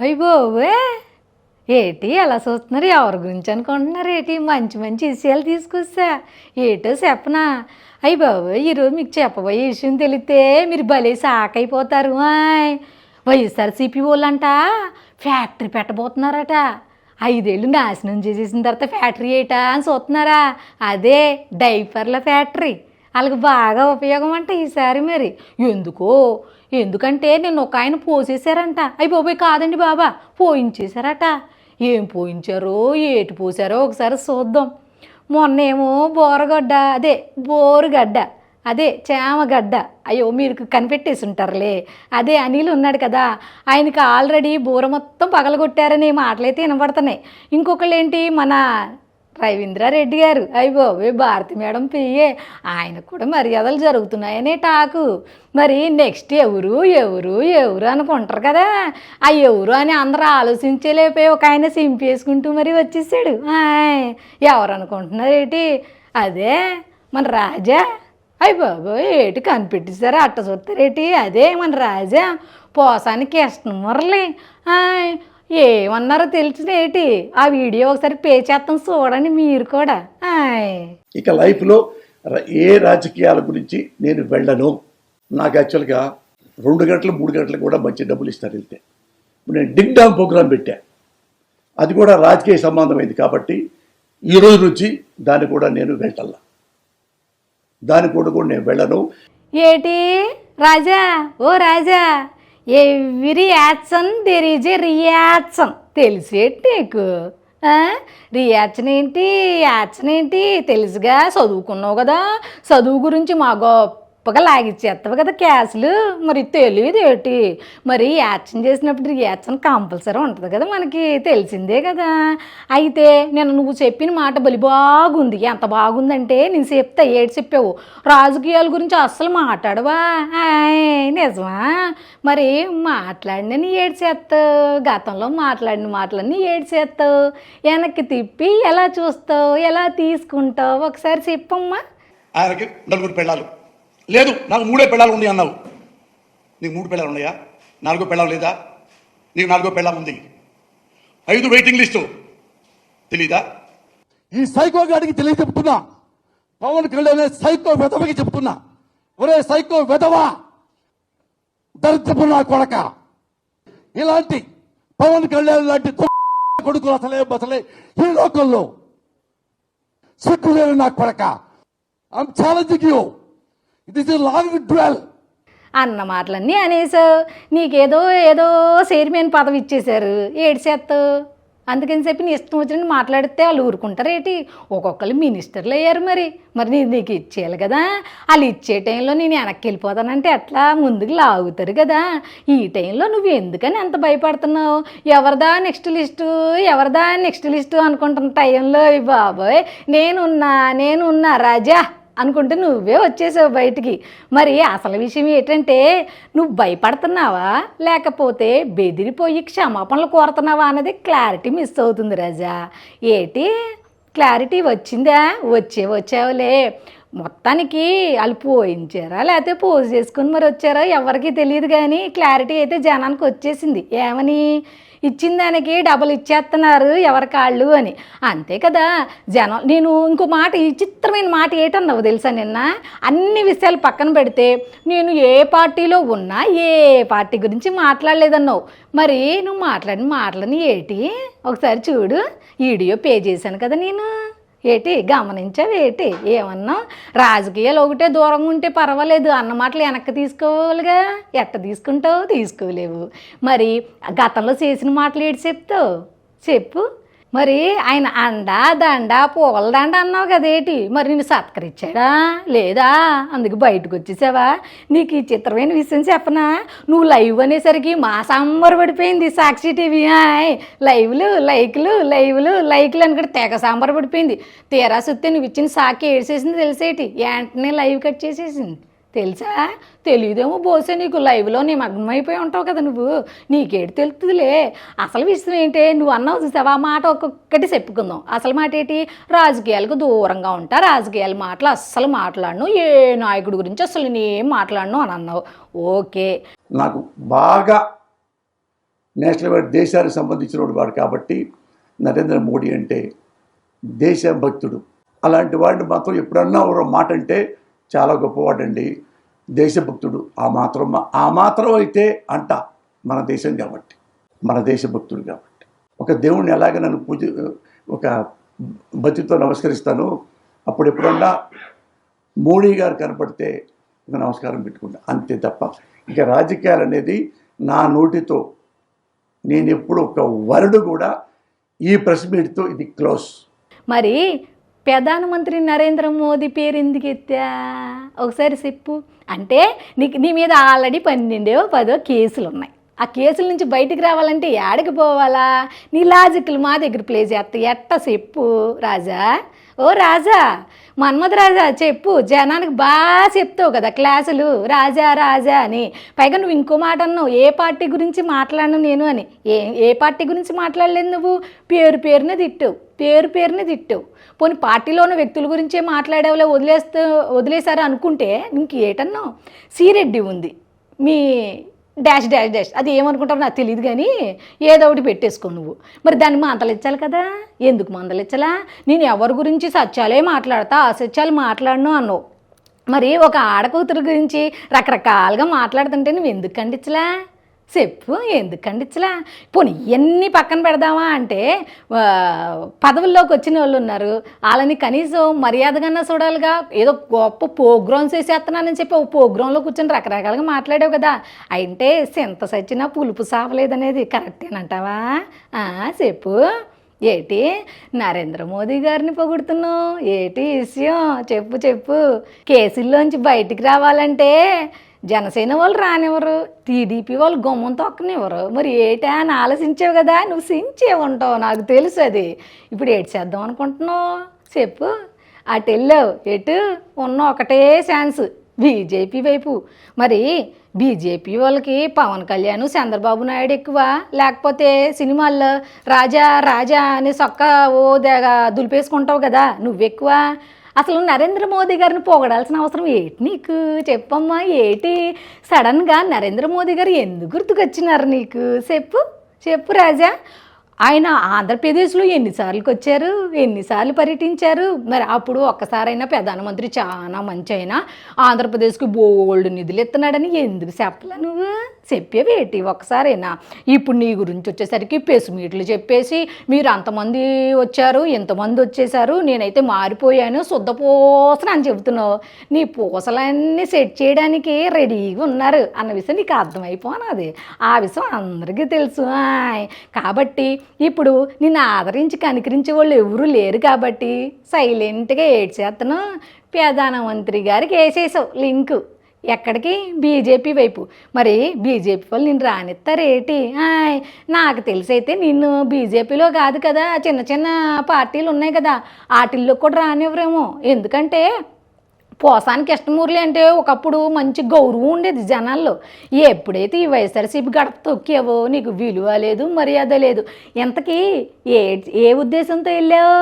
అయ్య ఏటి ఎలా చూస్తున్నారు? ఎవరి గురించి అనుకుంటున్నారు ఏటి? మంచి మంచి విషయాలు తీసుకొస్తా. ఏటో చెప్పనా? అయ్యి బాబోయ్ ఈరోజు మీకు చెప్పబోయే విషయం తెలిస్తే మీరు భలే షాక్ అయిపోతారు ఆయ్ వైఎస్ఆర్సీపీ వాళ్ళంట ఫ్యాక్టరీ పెట్టబోతున్నారట. ఐదేళ్ళు నాశనం చేసేసిన తర్వాత ఫ్యాక్టరీ ఏటా అని చూస్తున్నారా? అదే డైపర్ల ఫ్యాక్టరీ. వాళ్ళకి బాగా ఉపయోగం అంట ఈసారి మరి. ఎందుకో? ఎందుకంటే నేను ఒక ఆయన పోసేశారంట. అయ్యి బాబాయ్ కాదండి బాబా పోయించేశారట. ఏం పోయించారో ఏటి పోసారో ఒకసారి చూద్దాం. మొన్నేమో బోరగడ్డ అదే బోరుగడ్డ అదే చేమగడ్డ. అయ్యో మీరు కనిపెట్టేసి ఉంటారులే అదే అనిల్ ఉన్నాడు కదా ఆయనకి ఆల్రెడీ బూర మొత్తం పగలగొట్టారని మాటలైతే వినబడుతున్నాయి. ఇంకొకళ్ళు ఏంటి మన రవీంద్రారెడ్డి గారు. అయ్య బాబోయ్ భారతి మేడం పియ్యే ఆయనకు కూడా మర్యాదలు జరుగుతున్నాయనే టాకు. మరి నెక్స్ట్ ఎవరు ఎవరు ఎవరు అనుకుంటారు కదా? ఆ ఎవరు అని అందరూ ఆలోచించలేపోయి ఒక ఆయన సింపేసుకుంటూ మరి వచ్చేసాడు. ఆయ్ ఎవరు అనుకుంటున్నారు ఏంటి? అదే మన రాజా. అయ్య బాబోయ్ ఏటి కనిపెట్టేశారా అట్ట చూస్తారేటి అదే మన రాజా. పోసానికి ఇష్టం మురళి. ఏమన్నారో తెలిసినేటి ఆ వీడియో ఒకసారి పే చేస్తాం చూడండి మీరు కూడా. ఇక లైఫ్లో ఏ రాజకీయాల గురించి నేను వెళ్ళను. నాకు యాక్చువల్గా రెండు గంటలు మూడు గంటలకు కూడా మంచి డబ్బులు ఇస్తారు వెళ్తే. నేను డిగ్ డామ్ ప్రోగ్రాం పెట్టా. అది కూడా రాజకీయ సంబంధమైంది కాబట్టి ఈ రోజు నుంచి దాన్ని కూడా నేను వెళ్ళాల. దాని కూడా కూడా నేను వెళ్ళను. ఏటి? రాజా? ఓ Raja! Every action there is a reaction తెలిసేటి నీకు రియాక్షన్ ఏంటి? యాక్షన్ ఏంటి? తెలుసుగా చదువుకున్నావు కదా? చదువు గురించి మా గొప్పగా లాగిచ్చేస్తావు కదా క్యాసులు. మరి తెలియదు ఏంటి మరి యాక్షన్ చేసినప్పుడు రియాక్షన్ కంపల్సరీ ఉంటుంది కదా మనకి తెలిసిందే కదా. అయితే నేను నువ్వు చెప్పిన మాట బలి బాగుంది. ఎంత బాగుందంటే నేను చెప్తా ఏడు చెప్పావు? రాజకీయాల గురించి అస్సలు మాట్లాడవా? నిజమా? మరి మాట్లాడిన నీ ఏడు చేస్తావు గతంలో మాట్లాడిన మాటలన్నీ ఏడు చేస్తావు వెనక్కి తిప్పి ఎలా చూస్తావు? ఎలా తీసుకుంటావు? ఒకసారి చెప్పమ్మా. ఆయనకి నలుగురు పెళ్ళాలు. లేదు నాకు మూడే పెళ్ళాలు ఉన్నాయి అన్నావు. నీకు మూడు పెళ్ళాలు ఉన్నాయా? నాలుగో పెళ్ళాలు లేదా? నీకు నాలుగో పెళ్ళాలు ఉంది. ఐదు వెయిటింగ్ లిస్టు తెలీదా? ఈ సైకో గాడికి తెలియ చెప్తున్నా. పవన్ కళ్యాణ్ సైకో వెధవకి చెప్తున్నా. ఒరే సైకో వెధవా! దరిద్రపు నా కొడక! ఇలాంటి పవన్ కళ్యాణ్ లాంటి కొడుకులు అసలే బసలే ఈ లోకంలో. సిగ్గులేని నా కొడక! I'm challenging you it long అన్న మాటలన్నీ అనేసావు నీకేదో ఏదో చైర్మన్ పదవి ఇచ్చేశారు. ఏడు అందుకని చెప్పి నీ ఇష్టం వచ్చినట్టు మాట్లాడితే వాళ్ళు ఊరుకుంటారు ఏంటి? ఒక్కొక్కరు మినిస్టర్లు అయ్యారు మరి. మరి నీ నీకు ఇచ్చేయాలి కదా. వాళ్ళు ఇచ్చే టైంలో నేను వెనక్కి వెళ్ళిపోతానంటే ఎట్లా? ముందుకు లాగుతారు కదా. ఈ టైంలో నువ్వు ఎందుకని ఎంత భయపడుతున్నావు? ఎవరిదా నెక్స్ట్ లిస్టు? ఎవరిదా నెక్స్ట్ లిస్టు అనుకుంటున్న టైంలో? బాబోయ్. నేనున్నా నేనున్నా రాజా. అనుకుంటే నువ్వే వచ్చేసావు బయటికి. మరి అసలు విషయం ఏంటంటే నువ్వు భయపడుతున్నావా? లేకపోతే బెదిరిపోయి క్షమాపణలు కోరుతున్నావా అన్నది క్లారిటీ మిస్ అవుతుంది రాజా. ఏటి? క్లారిటీ వచ్చిందా? వచ్చే వచ్చావులే. మొత్తానికి వాళ్ళు పోయించారా? లేకపోతే పోజ్ చేసుకుని మరి వచ్చారా ఎవరికి తెలియదు కానీ క్లారిటీ అయితే జనానికి వచ్చేసింది. ఏమని? ఇచ్చిన దానికి డబుల్ ఇచ్చేస్తున్నారు ఎవరి కాళ్ళు అని. అంతే కదా. జనం నేను ఇంకో మాట ఈ చిత్రమైన మాట ఏటన్నావు తెలుసా నిన్న? అన్ని విషయాలు పక్కన పెడితే నేను ఏ పార్టీలో ఉన్నా ఏ పార్టీ గురించి మాట్లాడలేదన్నావు. మరి నువ్వు మాట్లాడిన మాటలని ఏటి? ఒకసారి చూడు. వీడియో పే చేశాను కదా నేను. ఏటి గమనించావు ఏటి ఏమన్నా రాజకీయాలు ఒకటే దూరంగా ఉంటే పర్వాలేదు అన్న మాటలు వెనక్కి తీసుకోవాలిగా. ఎట్ట తీసుకుంటావు? తీసుకోలేవు. మరి గతంలో చేసిన మాటలు ఏడు చెప్తావు? చెప్పు. మరి ఆయన అండ దండ పూల దండ అన్నావు కదేటి మరి నేను సత్కరించాడా లేదా? అందుకు బయటకు వచ్చేసావా? నీకు ఈ చిత్రమైన విషయం చెప్పనా? నువ్వు లైవ్ అనేసరికి మా సాంబార్ పడిపోయింది సాక్షి టీవీ. ఆయ్ లైవ్లు లైక్లు లైవ్లు లైక్లు అని తెగ సాంబార్ పడిపోయింది. తీరా సుత్తే నువ్వు ఇచ్చిన సాకి ఏడ్చేసింది తెలిసేటి? వెంటనే లైవ్ కట్ చేసేసింది. తెలుసా? తెలియదేమో బోసే నీకు లైవ్లో నీ అయిపోయి ఉంటావు కదా నువ్వు. నీకేటి తెలుస్తుందిలే? అసలు విషయం ఏంటే? నువ్వు అన్నావు చూసావా? ఆ మాట ఒక్కొక్కటి చెప్పుకుందాం. అసలు మాట ఏంటి? రాజకీయాలకు దూరంగా ఉంటా. రాజకీయాల మాటలు అస్సలు మాట్లాడను. ఏ నాయకుడి గురించి అసలు నేనేం మాట్లాడను అని అన్నావు. ఓకే. నాకు బాగా నేషనల్ వైడ్ దేశానికి సంబంధించిన వాడు కాబట్టి నరేంద్ర మోడీ అంటే దేశభక్తుడు. అలాంటి వాడిని మాత్రం ఎప్పుడన్నా ఒక మాట అంటే చాలా గొప్పవాడండి. దేశభక్తుడు. ఆ మాత్రం ఆ మాత్రం అయితే అంట మన దేశం కాబట్టి. మన దేశభక్తుడు కాబట్టి. ఒక దేవుణ్ణి ఎలాగ నన్ను పూజ ఒక భక్తితో నమస్కరిస్తాను అప్పుడు ఎప్పుడన్నా మోడీ గారు కనపడితే ఒక నమస్కారం పెట్టుకుంటా. అంతే తప్ప ఇక రాజకీయాలు అనేది నా నోటితో నేను ఎప్పుడు ఒక వరుడు కూడా ఈ ప్రెస్ మీట్తో ఇది క్లోజ్. మరి ప్రధానమంత్రి నరేంద్ర మోదీ పేరు ఎందుకు ఎత్తా? ఒకసారి చెప్పు. అంటే నీకు నీ మీద ఆల్రెడీ పన్నెండో పదో కేసులు ఉన్నాయి. ఆ కేసుల నుంచి బయటికి రావాలంటే ఏడకి పోవాలా? నీ లాజిక్లు మా దగ్గర ప్లే చేస్తా. ఎట్ట చెప్పు రాజా? ఓ రాజా మన్మథ రాజా చెప్పు. జనానికి బాగా చెప్తావు కదా క్లాసులు. రాజా రాజా అని. పైగా నువ్వు ఇంకో మాట అన్నావు. ఏ పార్టీ గురించి మాట్లాడను నేను అని. ఏ ఏ పార్టీ గురించి మాట్లాడలేదు నువ్వు? పేరు పేరునే తిట్టావు. పేరు పేరునే తిట్టావు. పోనీ పార్టీలో ఉన్న వ్యక్తుల గురించే మాట్లాడేవలే వదిలేస్తూ వదిలేశారు అనుకుంటే ఇంకేటన్నావు సిరెడ్డి ఉంది. మీ డాష్ డాష్ డాష్. అది ఏమనుకుంటారో నాకు తెలియదు కానీ ఏదో ఒకటి పెట్టేసుకో నువ్వు. మరి దాన్ని మందలించాలి కదా? ఎందుకు మందలిచ్చాలా నేను ఎవరి గురించి సత్యాలే మాట్లాడతా అసత్యాలు మాట్లాడను అన్నావు. మరి ఒక ఆడకూతురు గురించి రకరకాలుగా మాట్లాడుతుంటే నువ్వు ఎందుకు ఖండించలా? చెప్పు ఎందుకండి ఇచ్చలా? పోనీ ఇవన్నీ పక్కన పెడదామా అంటే పదవుల్లోకి వచ్చిన వాళ్ళు ఉన్నారు. వాళ్ళని కనీసం మర్యాదగానే చూడాలిగా. ఏదో గొప్ప ప్రోగ్రామ్స్ వేసేస్తున్నానని చెప్పి ఒక ప్రోగ్రాంలో కూర్చొని రకరకాలుగా మాట్లాడావు కదా. అంటే సింత సచ్చినా పులుపు సావలేదనేది కరెక్టేనంటావా ఆ, చెప్పు. ఏటి నరేంద్ర మోదీ గారిని పొగుడుతున్నావు? ఏటి విషయం? చెప్పు చెప్పు. కేసుల్లోంచి బయటికి రావాలంటే జనసేన వాళ్ళు రానివ్వరు టీడీపీ వాళ్ళు గుమ్మం తొక్కనివ్వరు. మరి ఏటా అని ఆలోచించావు కదా? నువ్వు సించే ఉంటావు నాకు తెలుసు అది. ఇప్పుడు ఏటి చేద్దాం అనుకుంటున్నావు? చెప్పు. అటు వెళ్ళావు ఎటు? ఉన్న ఒకటే ఛాన్స్ బీజేపీ వైపు. మరి బీజేపీ వాళ్ళకి పవన్ కళ్యాణ్ చంద్రబాబు నాయుడు ఎక్కువ. లేకపోతే సినిమాల్లో రాజా రాజా అని సొక్క ఓ దేగ దులిపేసుకుంటావు కదా నువ్వెక్కువ అసలు నరేంద్ర మోదీ గారిని పొగడాల్సిన అవసరం ఏంటి నీకు? చెప్పమ్మా ఏటి? సడన్గా నరేంద్ర మోదీ గారు ఎందుకు గుర్తుకొచ్చినారు నీకు? చెప్పు చెప్పు రాజా. ఆయన ఆంధ్రప్రదేశ్లో ఎన్నిసార్లుకి వచ్చారు ఎన్నిసార్లు పర్యటించారు? మరి అప్పుడు ఒక్కసారైనా ప్రధానమంత్రి చాలా మంచి అయినా ఆంధ్రప్రదేశ్కి బోల్డ్ నిధులు ఇస్తున్నాడని ఎందుకు చెప్పలే నువ్వు? చెప్పేవేటి? ఒకసారైనా? ఇప్పుడు నీ గురించి వచ్చేసరికి పెసు మీట్లు చెప్పేసి మీరు అంతమంది వచ్చారు ఎంతమంది వచ్చేసారు నేనైతే మారిపోయాను శుద్ధ పూసన అని చెబుతున్నావు. నీ పూసలన్నీ సెట్ చేయడానికి రెడీగా ఉన్నారు అన్న విషయం నీకు అర్థమైపోనది ఆ విషయం అందరికీ తెలుసు. ఆయ్. కాబట్టి ఇప్పుడు నిన్ను ఆదరించి కనికరించే వాళ్ళు ఎవరూ లేరు కాబట్టి సైలెంట్గా ఏడ్చేస్తాను ప్రధానమంత్రి గారికి వేసేసావు లింకు. ఎక్కడికి? బీజేపీ వైపు. మరి బీజేపీ వాళ్ళు నిన్ను రానిస్తారేటి ఆయ్ నాకు తెలిసైతే నిన్ను బీజేపీలో కాదు కదా చిన్న చిన్న పార్టీలు ఉన్నాయి కదా వాటిల్లో కూడా రానివ్వరేమో. ఎందుకంటే పోసానికి కృష్ణమూర్తి అంటే ఒకప్పుడు మంచి గౌరవం ఉండేది జనాల్లో. ఎప్పుడైతే ఈ వైఎస్ఆర్సీపీ గడప తొక్కావో నీకు విలువ లేదు మర్యాద లేదు ఇంతకీ ఏ ఏ ఉద్దేశంతో వెళ్ళావు?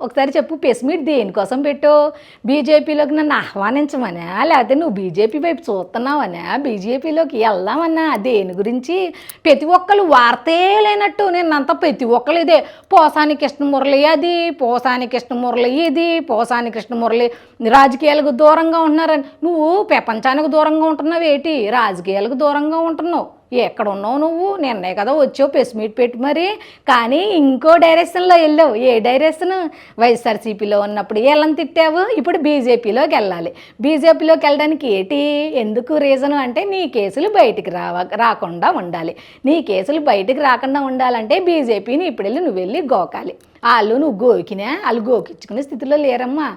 ఒకసారి చెప్పు ప్రెస్ మీట్ దేనికోసం పెట్టు? బీజేపీలోకి నన్ను ఆహ్వానించమనా? లేకపోతే నువ్వు బీజేపీ వైపు చూస్తున్నావనా? బీజేపీలోకి వెళ్దామన్నా దేని గురించి? ప్రతి ఒక్కరు వార్తే లేనట్టు నిన్నంతా ప్రతి ఒక్కరు ఇదే. పోసాని కృష్ణమురళి అది పోసాని కృష్ణమురళి ఇది పోసాని కృష్ణమురళి రాజకీయాలకు దూరంగా ఉంటున్నారని. నువ్వు ప్రపంచానికి దూరంగా ఉంటున్నావు ఏంటి రాజకీయాలకు దూరంగా ఉంటున్నావు. ఎక్కడ ఉన్నావు నువ్వు? నిన్నే కదా వచ్చావు పెసిమీట్ మీట్ పెట్టి మరి. కానీ ఇంకో డైరెక్షన్లో వెళ్ళావు. ఏ డైరెక్షన్ వైఎస్ఆర్సీపీలో ఉన్నప్పుడు వీళ్ళని తిట్టావు ఇప్పుడు బీజేపీలోకి వెళ్ళాలి. బీజేపీలోకి వెళ్ళడానికి ఏంటి? ఎందుకు రీజన్ అంటే నీ కేసులు బయటికి రావ రాకుండా ఉండాలి. నీ కేసులు బయటికి రాకుండా ఉండాలంటే బీజేపీని ఇప్పుడు వెళ్ళి నువ్వు వెళ్ళి గోకాలి. వాళ్ళు నువ్వు గోకినా వాళ్ళు గోకించుకునే స్థితిలో లేరమ్మా.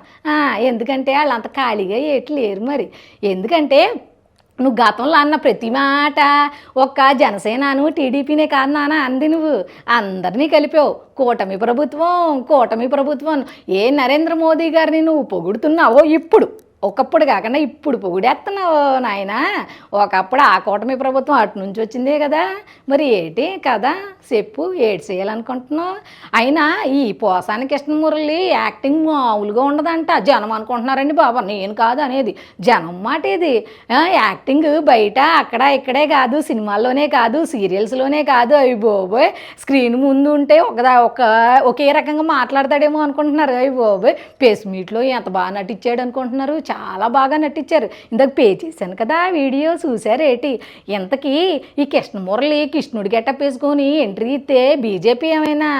ఎందుకంటే వాళ్ళు అంత ఖాళీగా ఏటి లేరు మరి. ఎందుకంటే నువ్వు గతంలో అన్న ప్రతి మాట ఒక్క జనసేనను టీడీపీనే కాదు నాన్న అంది నువ్వు. అందరినీ కలిపావు. కూటమి ప్రభుత్వం కూటమి ప్రభుత్వం. ఏ నరేంద్ర మోదీ గారిని నువ్వు పొగుడుతున్నావో ఇప్పుడు. ఒకప్పుడు కాకుండా ఇప్పుడు పొగిడేస్తున్నావు నాయన. ఒకప్పుడు ఆ కూటమి ప్రభుత్వం అటు నుంచి వచ్చిందే కదా. మరి ఏటి కదా చెప్పు ఏటి చేయాలనుకుంటున్నావు? అయినా ఈ పోసాని కృష్ణమురళి యాక్టింగ్ మామూలుగా ఉండదంట. జనం అనుకుంటున్నారండి బాబా నేను కాదు అనేది. జనం మాట ఇది. యాక్టింగ్ బయట అక్కడ ఇక్కడే కాదు సినిమాల్లోనే కాదు సీరియల్స్లోనే కాదు. అవి బాబోయ్ స్క్రీన్ ముందు ఉంటే ఒకదా ఒక ఒకే రకంగా మాట్లాడతాడేమో అనుకుంటున్నారు. అవి బాబోయ్ పేస్ మీట్లో ఎంత బాగా నటించాడు అనుకుంటున్నారు. చాలా బాగా నటించారు. ఇందాక పే చేశాను కదా వీడియో చూసారేటి ఇంతకీ ఈ కృష్ణమురళి కృష్ణుడి గెటప్ వేసుకొని ఎంట్రీ ఇస్తే బీజేపీ ఏమైనా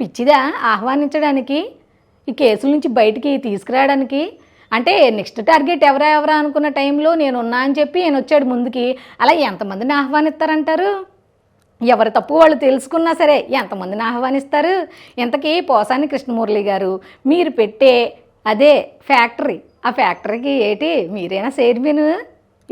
పిచ్చిదా ఆహ్వానించడానికి? ఈ కేసుల నుంచి బయటికి తీసుకురావడానికి? అంటే నెక్స్ట్ టార్గెట్ ఎవరా ఎవరా అనుకున్న టైంలో నేను ఉన్నా అని చెప్పి నేను వచ్చాడు ముందుకి. అలా ఎంతమందిని ఆహ్వానిస్తారంటారు? ఎవరి తప్పు వాళ్ళు తెలుసుకున్నా సరే ఎంతమందిని ఆహ్వానిస్తారు? ఇంతకీ పోసాని కృష్ణమురళి గారు మీరు పెట్టే అదే ఫ్యాక్టరీ ఆ ఫ్యాక్టరీకి ఏటి? మీరేనా చైర్మన్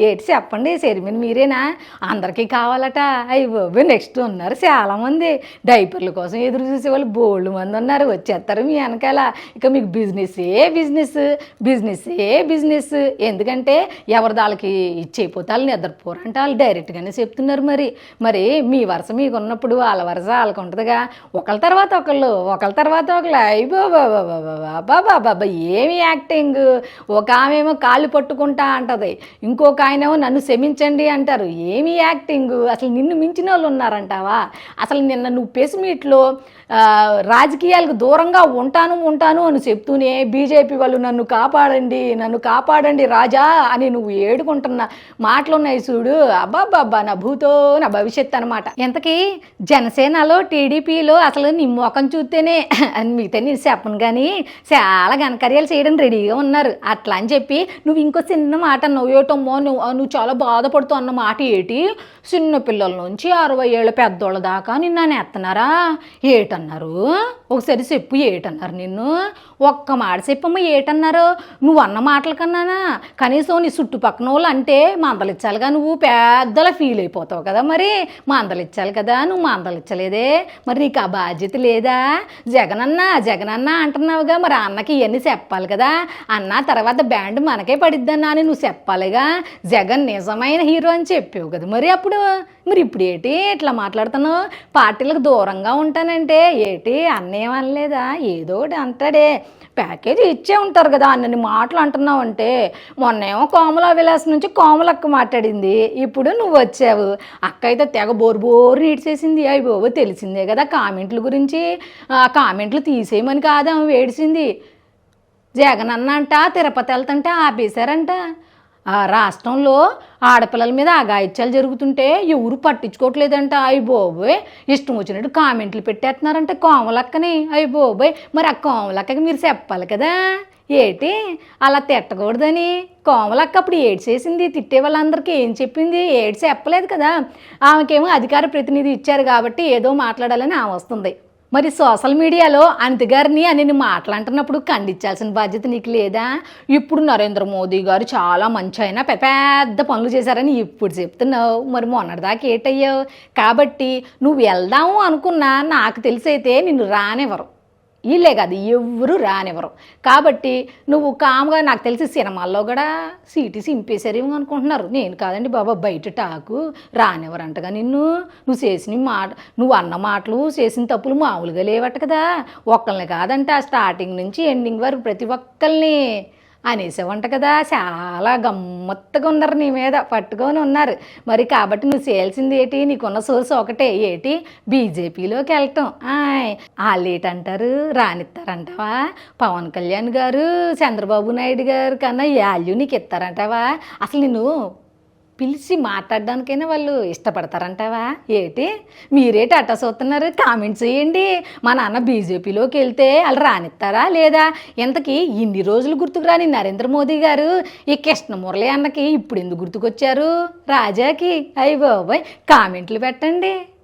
ఏటి చెప్పండి చైర్మన్ మీరేనా? అందరికీ కావాలట. అయ్యి నెక్స్ట్ ఉన్నారు చాలామంది. డైపర్ల కోసం ఎదురు చూసే వాళ్ళు బోల్డ్ మంది ఉన్నారు. వచ్చేస్తారు మీ వెనకాల. ఇక మీకు బిజినెస్ ఏ బిజినెస్ బిజినెస్ ఏ బిజినెస్ ఎందుకంటే ఎవరి దాళ్ళకి ఇచ్చేయిపోతే వాళ్ళు నిద్రపోరంటే వాళ్ళు డైరెక్ట్గానే చెప్తున్నారు మరి. మరి మీ వరుస మీకు ఉన్నప్పుడు వాళ్ళ వరుస వాళ్ళకు ఉంటుందిగా. ఒకళ్ళ తర్వాత ఒకళ్ళు ఒకళ్ళ తర్వాత ఒకళ్ళు. అయ్యో బాబా బాబా ఏమి యాక్టింగ్ ఒక ఆమెమో కాళ్ళు పట్టుకుంటా అంటది. ఇంకొక ఆయనేమో నన్ను క్షమించండి అంటారు. ఏమి యాక్టింగ్? అసలు నిన్ను మించిన వాళ్ళు ఉన్నారంటావా? అసలు నిన్న నువ్వు పెసిమీట్లో రాజకీయాలకు దూరంగా ఉంటాను ఉంటాను అని చెప్తూనే బీజేపీ వాళ్ళు నన్ను కాపాడండి నన్ను కాపాడండి రాజా అని నువ్వు ఏడుకుంటున్న మాటలున్నాయి చూడు. అబ్బాబ్బాబ్బా నా భూతో నా భవిష్యత్ అనమాట ఎంతకీ? జనసేనలో టీడీపీలో అసలు నీ ముఖం చూస్తేనే అని మిగతా నేను చెప్పను కానీ చాలా ఘనకార్యాలు చేయడం రెడీగా ఉన్నారు. అట్లా అని చెప్పి నువ్వు ఇంకో చిన్న మాట నువ్వేటమ్మో నువ్వు నువ్వు చాలా బాధపడుతూ అన్న మాట ఏటి? చిన్న పిల్లల నుంచి అరవై ఏళ్ళ పెద్దోళ్ళ దాకా నిన్న ఎత్తనారా? ఏటన్నారు? ఒకసారి చెప్పు ఏటన్నారు నిన్ను? ఒక్క మాట చెప్పమ్మ ఏటన్నారు? నువ్వు అన్న మాటల కన్నానా? కనీసం నీ చుట్టుపక్కన వాళ్ళు అంటే మందలిచ్చాలిగా నువ్వు. పెద్దలా ఫీల్ అయిపోతావు కదా మరి. మందలిచ్చాలి కదా నువ్వు మందలిచ్చలేదే మరి నీకు ఆ బాధ్యత లేదా? జగనన్న జగనన్న అంటున్నావుగా మరి అన్నకి ఇవన్నీ చెప్పాలి కదా. అన్న తర్వాత బ్యాండ్ మనకే పడిద్దన్నా అని నువ్వు చెప్పాలిగా. జగన్ నిజమైన హీరో అని చెప్పావు కదా. మరి అప్పుడు? మరి ఇప్పుడు ఏంటి ఇట్లా మాట్లాడుతున్నావు? పార్టీలకు దూరంగా ఉంటానంటే ఏంటి? అన్నేం అనలేదా? ఏదో ఒకటి అంటాడే. ప్యాకేజీ ఇచ్చే ఉంటారు కదా అన్నని మాటలు అంటున్నావు అంటే. మొన్నేమో కోమల విలాస్ నుంచి కోమలక్క మాట్లాడింది. ఇప్పుడు నువ్వు వచ్చావు. అక్క అయితే తెగ బోరు బోరు నీడ్చేసింది అవి బాబు తెలిసిందే కదా కామెంట్ల గురించి. ఆ కామెంట్లు తీసేయమని కాదా వేడిసింది జగన్ అన్న అంట తిరుపతి వెళ్తుంటే ఆపేశారంట. ఆ రాష్ట్రంలో ఆడపిల్లల మీద అగాయిత్యాలు జరుగుతుంటే ఎవరు పట్టించుకోవట్లేదంట. అయ్యి బాబోయ్ ఇష్టం వచ్చినట్టు కామెంట్లు పెట్టేస్తున్నారంట కోమలక్కని. అయ్యి బాబోయ్ మరి ఆ కోమలక్కకి మీరు చెప్పాలి కదా. ఏటి? అలా తిట్టకూడదని. కోమలక్క అప్పుడు ఏడు చేసింది తిట్టే వాళ్ళందరికీ ఏం చెప్పింది? ఏడు చెప్పలేదు కదా. ఆమెకేమో అధికార ప్రతినిధి ఇచ్చారు కాబట్టి ఏదో మాట్లాడాలని ఆమె వస్తుంది. మరి సోషల్ మీడియాలో అంతగారిని అని నేను మాట్లాడుతున్నప్పుడు ఖండించాల్సిన బాధ్యత నీకు లేదా? ఇప్పుడు నరేంద్ర మోదీ గారు చాలా మంచి అయినా పెద్ద పెద్ద పనులు చేశారని ఇప్పుడు చెప్తున్నావు. మరి మొన్నటిదాకా ఏటయ్యావు? కాబట్టి నువ్వు వెళ్దాము అనుకున్నా నాకు తెలిసైతే నిన్ను రానివ్వరు. వీళ్ళే కాదు ఎవరు రానివ్వరు. కాబట్టి నువ్వు కామ్గా నాకు తెలిసి సినిమాల్లో కూడా సీటీ సింపేశారేమో అనుకుంటున్నారు. నేను కాదండి బాబా బయట టాకు రానివ్వరంటగా నిన్ను. నువ్వు చేసిన మాట నువ్వు అన్న మాటలు చేసిన తప్పులు మామూలుగా లేవట కదా. ఒక్కళ్ళని కాదంట స్టార్టింగ్ నుంచి ఎండింగ్ వరకు ప్రతి ఒక్కరిని అనేసావంట కదా. చాలా గమ్మత్తుగా ఉన్నారు నీ మీద. పట్టుకొని ఉన్నారు. మరి కాబట్టి నువ్వు చేయాల్సింది ఏంటి? నీకున్న సోర్స్ ఒకటే ఏటి? బీజేపీలోకి వెళ్ళటం. ఆయ్. వాళ్ళు ఏటంటారు? రానిస్తారంటావా పవన్ కళ్యాణ్ గారు చంద్రబాబు నాయుడు గారు కన్నా వాల్యూ నీకు ఇస్తారంటావా? అసలు నిన్ను పిలిచి మాట్లాడడానికైనా వాళ్ళు ఇష్టపడతారంటావా? ఏటి? మీరేటి అట్ట చూస్తున్నారు కామెంట్స్ చేయండి. మా నాన్న బీజేపీలోకి వెళ్తే వాళ్ళు రానిస్తారా లేదా? ఇంతకీ ఇన్ని రోజులు గుర్తుకు రాని నరేంద్ర మోదీ గారు ఈ కృష్ణమురళి అన్నకి ఇప్పుడు ఎందుకు గుర్తుకొచ్చారు? రాజాకి అయ్యి బాబోయ్ కామెంట్లు పెట్టండి.